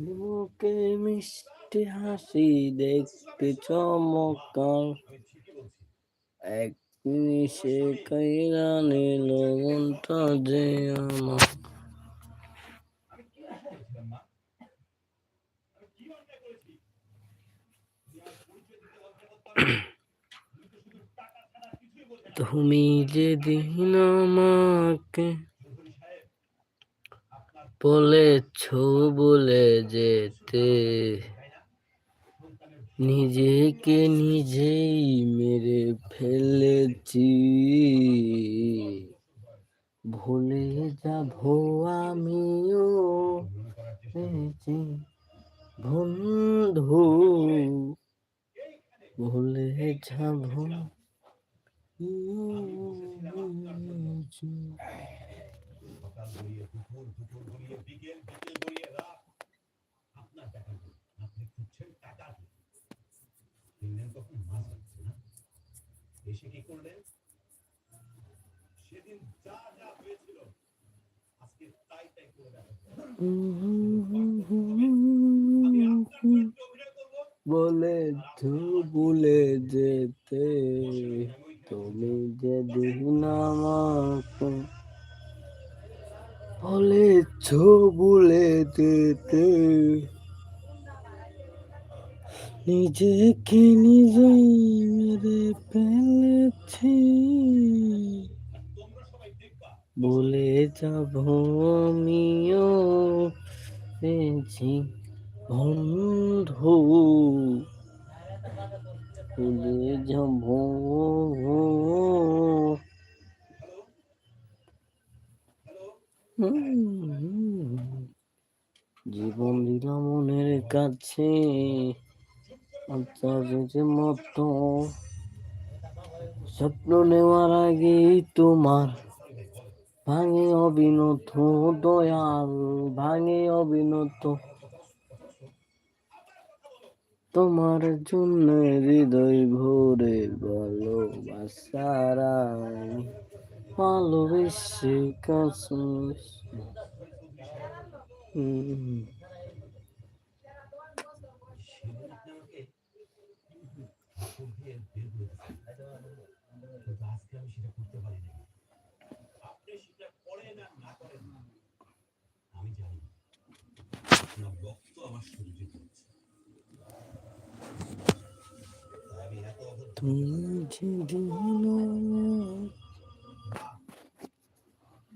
মুখে মিষ্টি হাসি দেখতে চমৎকার। এক নিশে কাইরা নিল মনটা যে আমার। তুমি যেদিন আমাকে বলেছ বলে যেতে। নিজেকে নিজেই মেরে ফেলেছি। ভুলে যাব আমিও বন্ধু। ভুলে যাব। সকাল গড়িয়ে দুপুর দুপুর গড়িয়ে বিকেল বিকেল গড়িয়ে রাত। আপনার টাকা আপনি খুঁজছেন টাকা কিনলেন তখন মাছ হচ্ছে না? এসে কি করলেন? সেদিন যা যা হয়েছিল আজকে তাই তাই করে বলে তো ভুলে যেতে তুমি যেদিন আমাকে বলেছ ভুলে যেতে নিজেকে নিজেই মেরে ফেলেছি। বলে যাব আমিও পেয়েছি বন্ধু। ভুলে যাব জীবন দিলাম মনের কাছে স্বপ্ন নেওয়ার আগে তোমার ভাঙে অবিনত দয়াল, ভাঙে অবিনত তোমার জন্য হৃদয় ভরে ভালোবেসে। কাছে হুম সেদিন আপনি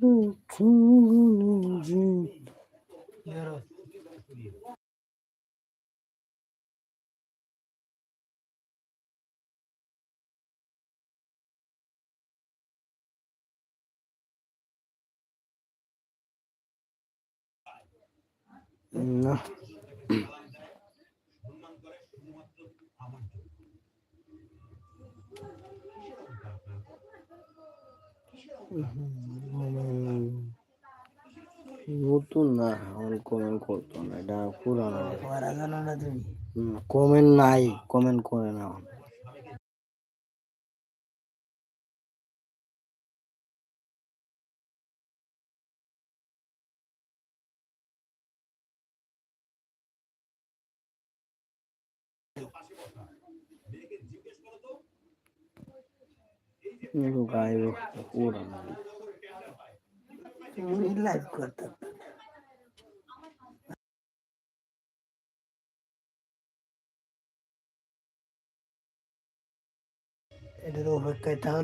আমাকে উপর দিয়ে বের করে দিয়েছেন। কিন্তু আজকে আমি সেটা করতে পারি না না করেন আমি জানি আপনার রক্ত আমার শরীরে চলছে তাই আমি এত অভদ্র তুমি যেদিন না সম্মান করে শুধুমাত্র আমার জন্য নতুন না আমার কমেন্ট করতো না এটা পুরানো পড়া জানো না তুমি কমেন্ট নাই কমেন্ট করে না মেয়েকে জিজ্ঞেস করো তো গাইব পুরানো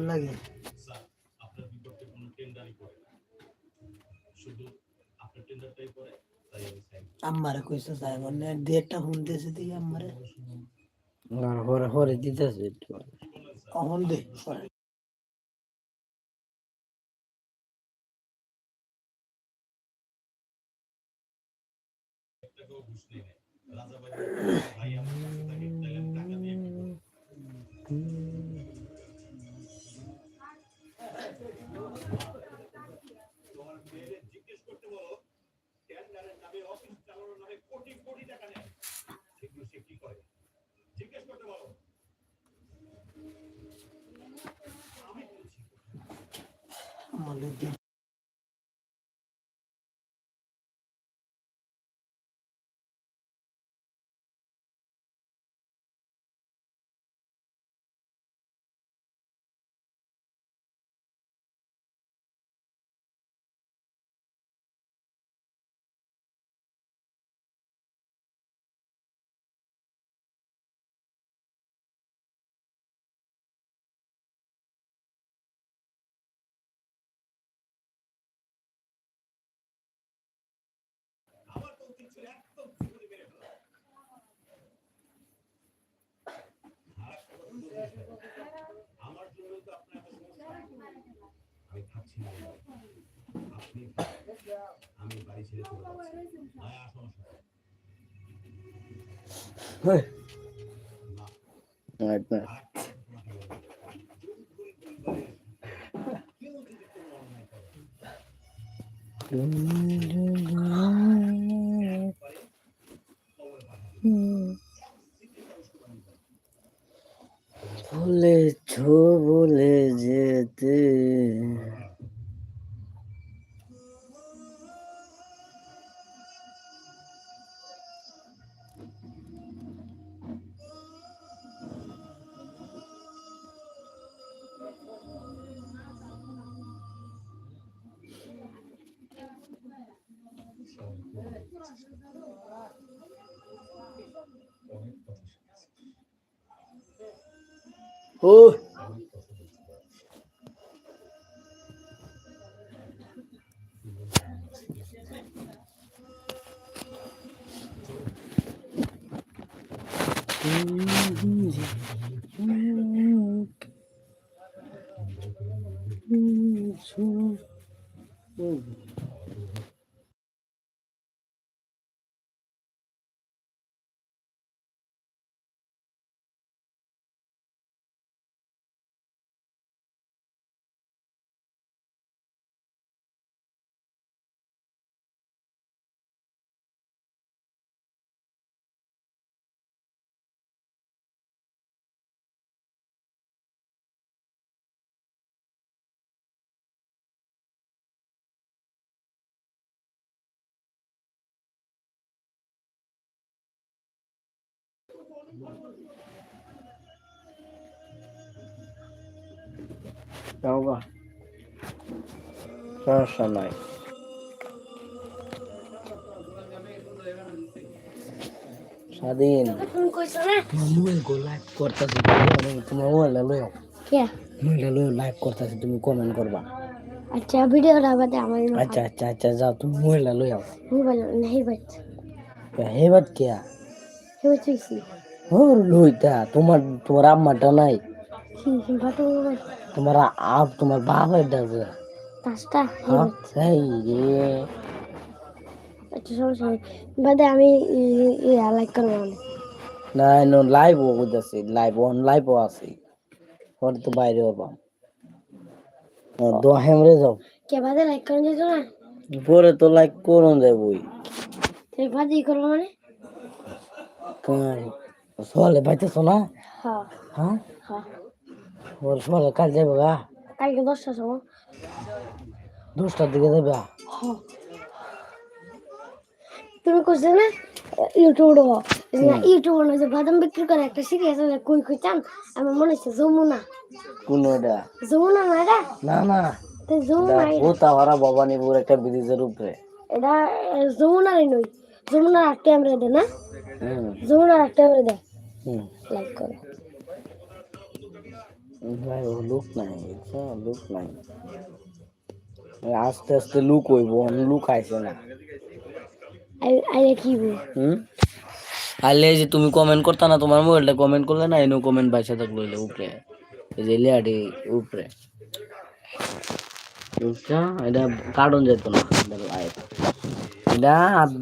না। শুধু আপনার টেন্ডারটাই করে তাই আমি সাইন আমারে কইছে সাহেব না ডেটটা ফোন দিয়েছে দিকে আমারে হরে হরে দিতেছে অহন দে রাজা জিজ্ঞেস করতে বলো আমি বলছি আমি থাকছি না আপনি আমি বাড়ি ছেড়ে চলে যাচ্ছি মায়া আসো আমার সাথে না ও যাও গা সমস্যা নাই। স্বাধীন। লাইভ করতেছি তোমার মোবাইলটা মোবাইলটা লাইভ করতেছি তুমি কমেন্ট করবা। আচ্ছা ভিডিওটা বাদে আমার আচ্ছা আচ্ছা আচ্ছা যাও তুমি মোবাইলটা লই আও মোবাইল নেই বাট হে বাদ কে? হেবে চুইছি ওর লইতা তোমার তোমার আম্মাটা নাই। তোমার আপ তোমার বাবার ডাকে হ্যাঁ আচ্ছা সমস্যা বাদে আমি লাইক করব না নো লাইভ ও আছে লাইভ অন লাইভ ও আছে। ওর তো বাইরে দোয়া হেমরে যাও। কে বাদে লাইক করে যেত না? পরে তো লাইক করুন যাবই। বাদে করব মানে? সোয়ালে পাইতেছো না? হ্যাঁ। হ্যাঁ? হ্যাঁ। ওর সোয়ালে কাল যাবে গা? কালকে দশটার সময়। দশটার দিকে যাবে হ্যাঁ। তুমি করছ না ইউটিউব উঠবো ইউটিউব না যে বাদাম বিক্রি করে একটা সিরিয়াস আছে কই কই চান আমার মনে হচ্ছে যমুনা। কোন এটা যমুনা না এটা না না। তো যমুনা ও তাহারা ভবানীপুর একটা ব্রিজের উপরে। এটা যমুনারই নই। যমুনার আটটা আমরা দে না যমুনার আটটা আমরা দে হুম লাইক করে। ভাই ও লুক নাই লুক নাই। আস্তে আস্তে লুক হইব লুক আইছে না। আইলে কি হুম? আলে যে তুমি কমেন্ট করতা না তোমার মোবাইলটা কমেন্ট করলে না এনো কমেন্ট বাইসা থাকল এলে উপরে। যে লেয়াডি উপরে। বুঝছ এটা কার্টুন যেত না এটা।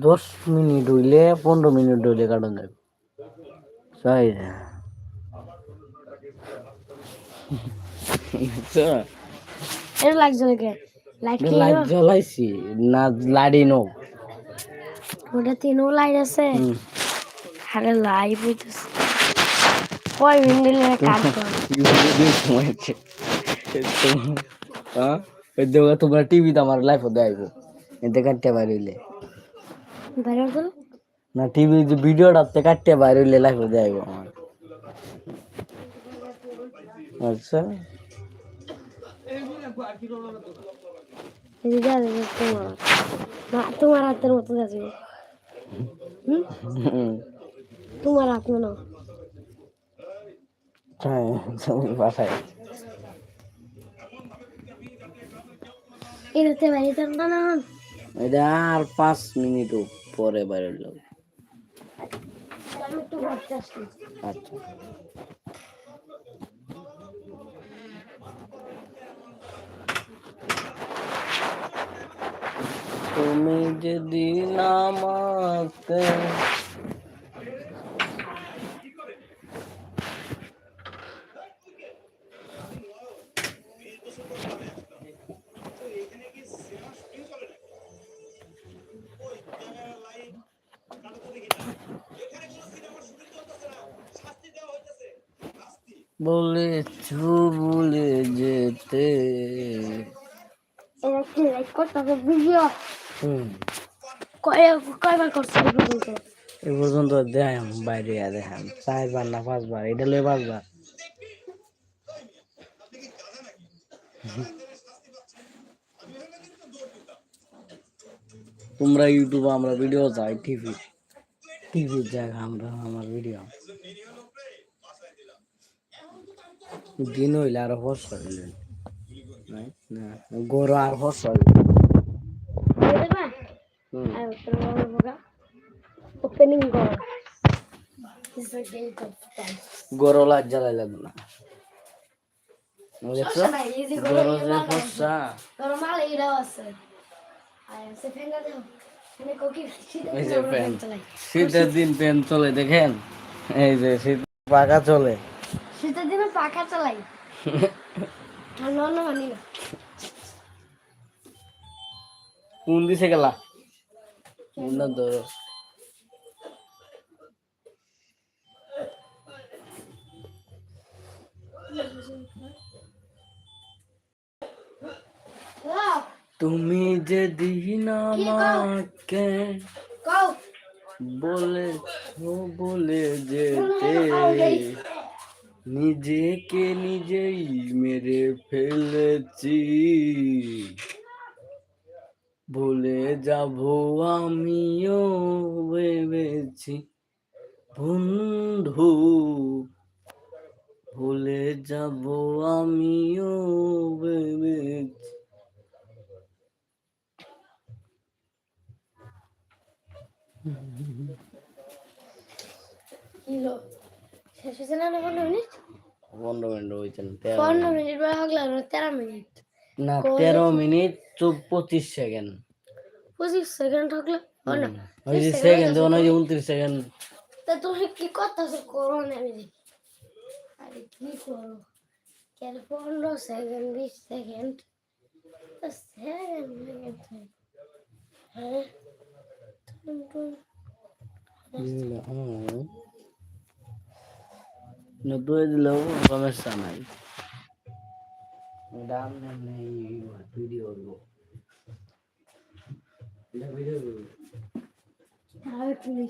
দশ মিনিট হইলে পনেরো মিনিট হইলে কার্টুন যাবে তাই? এটা লাইক কি লাইট জ্বলাইছি না লাড়ি নো। ওটা তিনও লাইট আছে। আরে লাইভ হইতেছে কয় মিনিট কাজ করে। হ্যাঁ ওই দেখো তোমরা টিভিতে আমার লাইফ দেখাইবো। এতে কাটতে বাইরে না টিভি যে ভিডিওটাতে কাটতে বাইরে হইলে লাইফ দেখাইবো আমার। আচ্ছা। তোমার হাতের মতো হুম। তোমার হাত মনে হয়। হ্যাঁ তুমি বাসায় এটাতে বাইরে তো না এটা আর পাঁচ মিনিট পরে বাইরে হইল আচ্ছা। তুমি যদি নামাতে বলেছ বলে যেতে। এটা লাইক করতে ভিডিও? হুম। কয়বার করছে এই এ পর্যন্ত দেখাম বাইরে দেখাম চারবার না পাঁচবার? এটা লয়ে পাঁচবার? তোমরা ইউটিউবে আমরা ভিডিও চাই টিভি টিভির জায়গা আমরা আমার ভিডিও দিন হইলে আরও হস হইলে। গরু আর হস ওপেনিং. গরু। লাজ জ্বালাই লাগবে না। বুঝেছ না, এই যে গরু যে ফসা তোর মাল আছে। আর সে ফেঙ্গা দাও মানে এই যে ফ্যান। শীতের দিন ফ্যান চলে দেখেন? এই যে শীত পাকা চলে। শীতের দিনে পাখা চালাই ঠান্ডা অন্য মানি না। কোন দিছে গেলা? কোনটা ধরো তুমি যে দিন আমাকে বলে বলে যেতে। নিজেকে নিজেই মেরে ফেলেছি। ভুলে যাব আমিও ভেবেছি। বন্ধু ভুলে যাব আমিও ভেবেছি। কিলো শেষ হয়েছে না না পনেরো মিনিট? পনেরো মিনিট হয়েছেন তেরো পনেরো মিনিট। বা হগলা তেরো মিনিট। না তেরো মিনিট পঁচিশ সেকেন্ড। পঁচিশ সেকেন্ড হগলা? না ওই যে সেকেন্ড তখন ওই যে উনত্রিশ সেকেন্ড। তা তুমি কি করতেছো? করো না আমি আরে কি করো? কেন পনেরো সেকেন্ড বিশ সেকেন্ড? হ্যাঁ। নব্বই দিলেও সমস্যা নাই। দাম নেই ভিডিও করব। ভিডিও করব। আর তুমি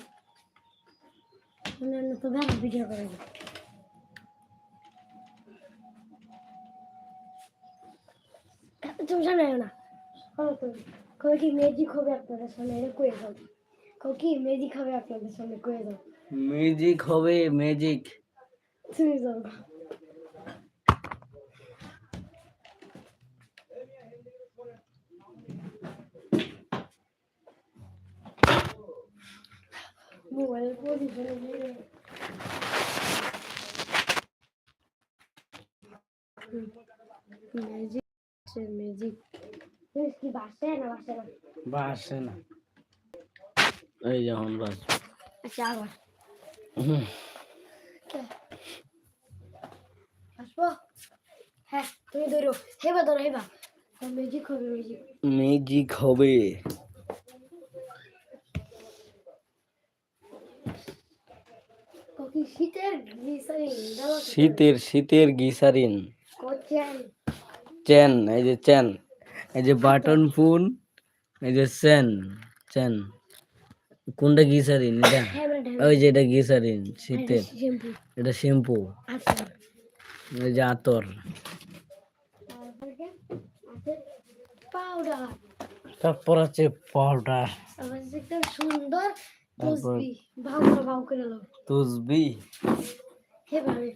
জানো না কই কি ম্যাজিক হবে আপনাদের সামনে? এটা কয়ে দাও। কই কি ম্যাজিক হবে আপনাদের সামনে? কয়ে দাও। ম্যাজিক হবে ম্যাজিক তুমি যাও মোবাইল পজিশনে ম্যাজিক ম্যাজিক কি বাসে না বাসে না বা আসে না এই যখন বাস আচ্ছা আবার আসব হ্যাঁ তুমি ধরো। হেবা ধরো হেবা। ম্যাজিক হবে ম্যাজিক ম্যাজিক হবে। শীতের শীতের শীতের গিসারিন চেন এই যে চেন। এই যে বাটন ফোন এই যে চেন চেন। কোনটা গিসারিন এটা? হ্যাঁ ওই যে এটা গিসারিন শীতের। এটা শ্যাম্পু যে আতর। পাউডার তারপর আছে পাউডার একদম সুন্দর? তসবি। ভাও করে ভাও করে লো তুসবি হে ভাবে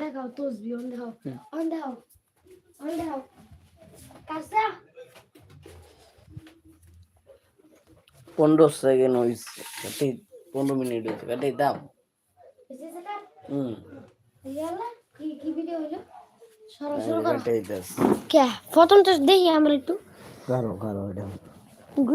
দেখাও তসবি অন পনেরো সেকেন্ড হয়েছে কাটি পনেরো মিনিট হয়েছে কাটি এসে হুম কি কি ভিডিও হলো সরো সরো করো। কে? প্রথম তো দেখি আমরা একটু। করো করো এটা